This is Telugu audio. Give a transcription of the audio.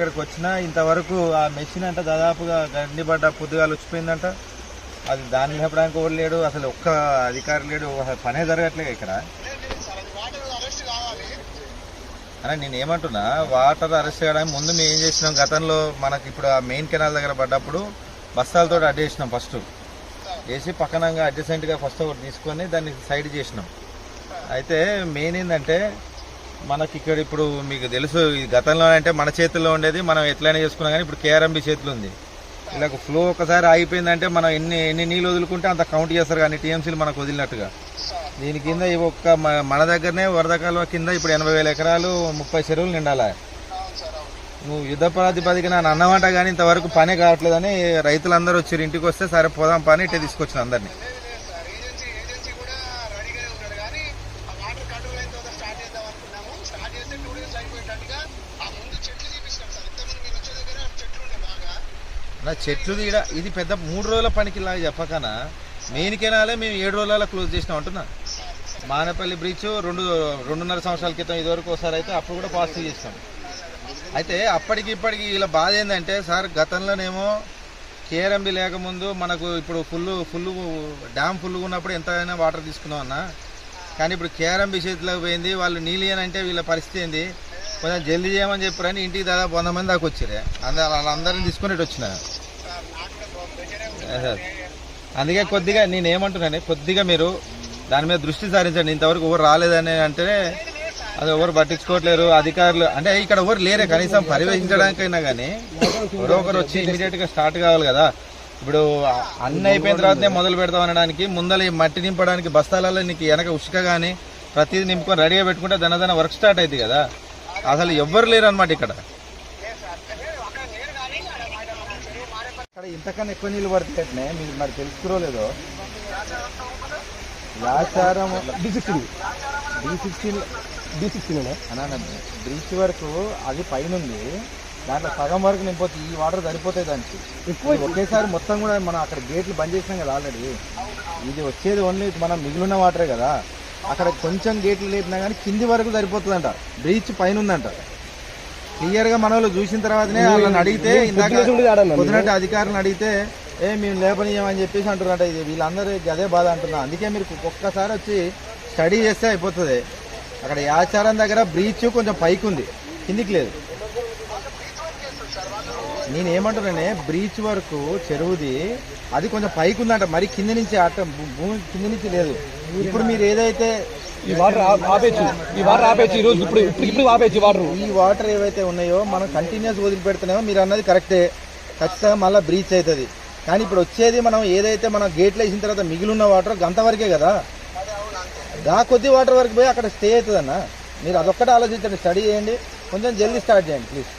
ఇక్కడికి వచ్చినా ఇంతవరకు ఆ మెషిన్ అంట దాదాపుగా గండిపడ్డ పొద్దుగాలు వచ్చిపోయిందంట అది దాన్ని లేపడానికి ఎవరు లేడు అసలు ఒక్క అధికారి లేడు అసలు పనే జరగట్లేదు ఇక్కడ. అనే నేను ఏమంటున్నా వాటర్ అరెస్ట్ చేయడానికి ముందు మేము ఏం చేసినాం గతంలో మనకి ఇప్పుడు ఆ మెయిన్ కెనాల్ దగ్గర పడ్డప్పుడు బస్తాలతో అడ్డేసినాం ఫస్ట్. వేసి పక్కనంగా అడ్జసెంట్గా ఫస్ట్ ఒకటి తీసుకొని దాన్ని సైడ్ చేసినాం. అయితే మెయిన్ ఏంటంటే మనకి ఇక్కడ ఇప్పుడు మీకు తెలుసు ఈ గతంలో అంటే మన చేతుల్లో ఉండేది మనం ఎట్లయినా చేసుకున్నాం కానీ ఇప్పుడు కేఆర్ఎంబి చేతులు ఉంది. ఇలా ఫ్లో ఒకసారి ఆగిపోయిందంటే మనం ఎన్ని ఎన్ని నీళ్ళు వదులుకుంటే అంత కౌంట్ చేస్తారు కానీ టీఎంసీలు మనకు వదిలినట్టుగా. దీని కింద ఈ ఒక్క మన దగ్గరనే వరద కాలువ కింద ఇప్పుడు ఎనభై వేల ఎకరాలు ముప్పై చెరువులు నిండాలా. నువ్వు యుద్ధ ప్రాతిపదికన అన్నమాట కానీ ఇంతవరకు పనే కావట్లేదని రైతులందరూ వచ్చారు. ఇంటికి వస్తే సరే పోదాం పని ఇట్టే తీసుకొచ్చిన అందరినీ. నా చెట్లు తీయడ ఇది పెద్ద మూడు రోజుల పనికి ఇలా చెప్పకనా? మెయిన్ కెనాలే మేము ఏడు రోజుల క్లోజ్ చేసినాం అంటున్నా. మానపల్లి బ్రిడ్జ్ రెండు రెండున్నర సంవత్సరాల క్రితం ఇదివరకు ఒకసారి అయితే అప్పుడు కూడా పాజిటివ్ చేస్తాం అయితే అప్పటికి ఇప్పటికి ఇలా బాధ ఏంటంటే సార్ గతంలోనేమో కేఆర్ఎంబి లేకముందు మనకు ఇప్పుడు ఫుల్ ఫుల్ డ్యామ్ ఫుల్గా ఉన్నప్పుడు ఎంతైనా వాటర్ తీసుకున్నాం అన్న. కానీ ఇప్పుడు కేఆర్ఎంబి చేతిలోకి పోయింది వాళ్ళు నీళ్ళు ఏనంటే వీళ్ళ పరిస్థితి ఏంది? కొంచెం జల్దీ చేయమని చెప్పారని ఇంటికి దాదాపు వంద మంది దాకా వచ్చారు. అందరు వాళ్ళందరిని తీసుకుని వచ్చిన. అందుకే కొద్దిగా నేను ఏమంటున్నాను కొద్దిగా మీరు దాని మీద దృష్టి సారించండి. ఇంతవరకు ఎవరు రాలేదని అంటే అది ఎవరు పట్టించుకోవట్లేరు అధికారులు అంటే ఇక్కడ ఎవరు లేరే కనీసం పర్యవేక్షించడానికైనా కానీ ఎవరో ఒకరు వచ్చి ఇమీడియట్గా స్టార్ట్ కావాలి కదా. ఇప్పుడు అన్ని అయిపోయిన తర్వాతనే మొదలు పెడతాం అనడానికి ముందర ఈ మట్టి నింపడానికి బస్తాలలో నీకు వెనక ఉసుక కానీ ప్రతిదీ నింపుకొని రెడీగా పెట్టుకుంటే దనదన వర్క్ స్టార్ట్ అయింది కదా. అసలు ఎవ్వరు లేరు అనమాట ఇక్కడ. ఇక్కడ ఇంతకన్నా ఎక్కువ నీళ్ళు పడుతుంటే మీకు మరి తెలుసుకోలేదో? వ్యాచారం D sixty D sixteen D sixty అన్న బ్రీచ్ వరకు అది పైన ఉంది. దాంట్లో సగం వరకు నింపొచ్చు ఈ వాటర్ సరిపోతాయి దానికి. ఎక్కువ ఒకేసారి మొత్తం కూడా మనం అక్కడ గేట్లు బంద్ చేసినాం కదా ఆల్రెడీ. ఇది వచ్చేది ఓన్లీ మనం మిగిలిన వాటరే కదా. అక్కడ కొంచెం గేట్లు లేపినా కానీ కింది వరకు సరిపోతుందంట. బ్రీచ్ పైన ఉందంట క్లియర్గా మన వాళ్ళు చూసిన తర్వాతనే వాళ్ళని అడిగితే ఇందాక? పొద్దునట్టు అధికారులను అడిగితే ఏ మేము లేపనీయమని చెప్పేసి అంటున్నట్ట ఇది వీళ్ళందరూ అదే బాధ అంటున్నా. అందుకే మీరు ఒక్కసారి వచ్చి స్టడీ చేస్తే అయిపోతుంది. అక్కడ యాచారం దగ్గర బ్రీచ్ కొంచెం పైకి ఉంది కిందికి లేదు. నేను ఏమంటున్నానే బ్రీచ్ వరకు చెరువుది అది కొంచెం పైకి ఉందంట మరి కింద నుంచి అట్ట భూ- భూమి కింద నుంచి లేదు. ఇప్పుడు మీరు ఏదైతే ఈ వాటర్ ఆపేచ్చు ఈ వాటర్ ఆపేచ్చు ఈ రోజు ఇప్పుడు ఇప్పుడు ఇప్పుడు ఆపేచ్చు వాటర్. ఈ వాటర్ ఏవైతే ఉన్నాయో మనం కంటిన్యూస్ వదిలిపెడుతున్నామో మీరు అన్నది కరెక్టే ఖచ్చితంగా మళ్ళీ బ్రీచ్ అవుతుంది. కానీ ఇప్పుడు వచ్చేది మనం ఏదైతే మనం గేట్లు వేసిన తర్వాత మిగిలిన వాటర్ గంతవరకే కదా? దా కొద్ది వాటర్ వరకు పోయి అక్కడ స్టే అవుతుందన్న. మీరు అదొక్కటే ఆలోచించండి స్టడీ చేయండి. కొంచెం జల్దీ స్టార్ట్ చేయండి ప్లీజ్